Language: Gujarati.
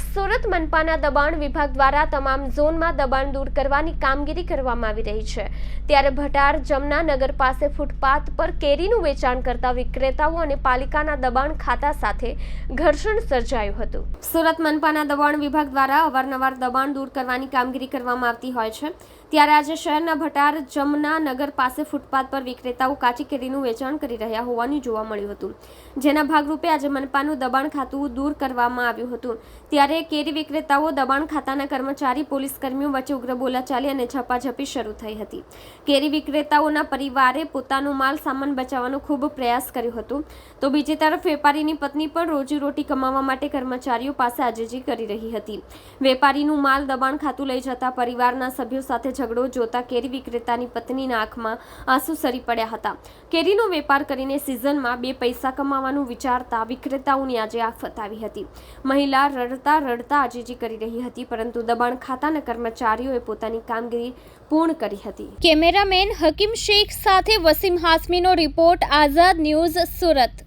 સુરત મનપાના દબાણ વિભાગ દ્વારા તમામ ઝોનમાં દબાણ દૂર કરવાની કામગીરી કરવામાં આવી રહી છે. ત્યારે ભટાર જમના નગર પાસે ફૂટપાથ પર કેરીનું વેચાણ કરતા વિક્રેતાઓ અને પાલિકાના દબાણ ખાતા સાથે ઘર્ષણ સર્જાયું હતું. સુરત મનપાના દબાણ વિભાગ દ્વારા અવારનવાર દબાણ દૂર કરવાની કામગીરી કરવામાં આવતી હોય છે. ત્યારે આજે શહેરના ભટાર જમના નગર પાસે ફૂટપાથ પર વિક્રેતાઓ કાચી કેરીનું વેચાણ કરી રહ્યા હોવાનું જોવા મળ્યું હતું. જેના ભાગરૂપે આજે મનપાનું દબાણ ખાતું દૂર કરવામાં આવ્યું હતું. ત્યારે કેરી વિક્રેતાઓ દબાણ ખાતાના કર્મચારી પોલીસ કર્મીઓ વચ્ચે ઉગ્ર બોલાચાલી અને ઝપાઝપી શરૂ થઈ હતી. કેરી વિક્રેતાઓના પરિવારે પોતાનો માલ સામાન બચાવવાનો ખૂબ પ્રયાસ કર્યો હતો. તો બીજી તરફ વેપારીની પત્ની પણ રોજીરોટી કમાવા માટે કર્મચારીઓ પાસે આજીજી કરી રહી હતી. વેપારીનું માલ દબાણ ખાતું લઈ જતા પરિવારના સભ્યો સાથે ઝઘડો જોતા કેરી વિક્રેતાની પત્નીના આંખમાં આંસુ સરી પડ્યા હતા. કેરીનો વેપાર કરીને સિઝનમાં બે પૈસા કમાવાનું વિચારતા વિક્રેતાઓની આજે આફત આવી હતી. મહિલા રડતા રડતા આજીજી કરી રહી હતી, પરંતુ દબાણ ખાતાના કર્મચારીઓએ પોતાની કામગીરી પૂર્ણ કરી હતી. કેમેરામેન હકીમ શેખ સાથે વસીમ હાસમીનો રિપોર્ટ, આઝાદ ન્યૂઝ સુરત.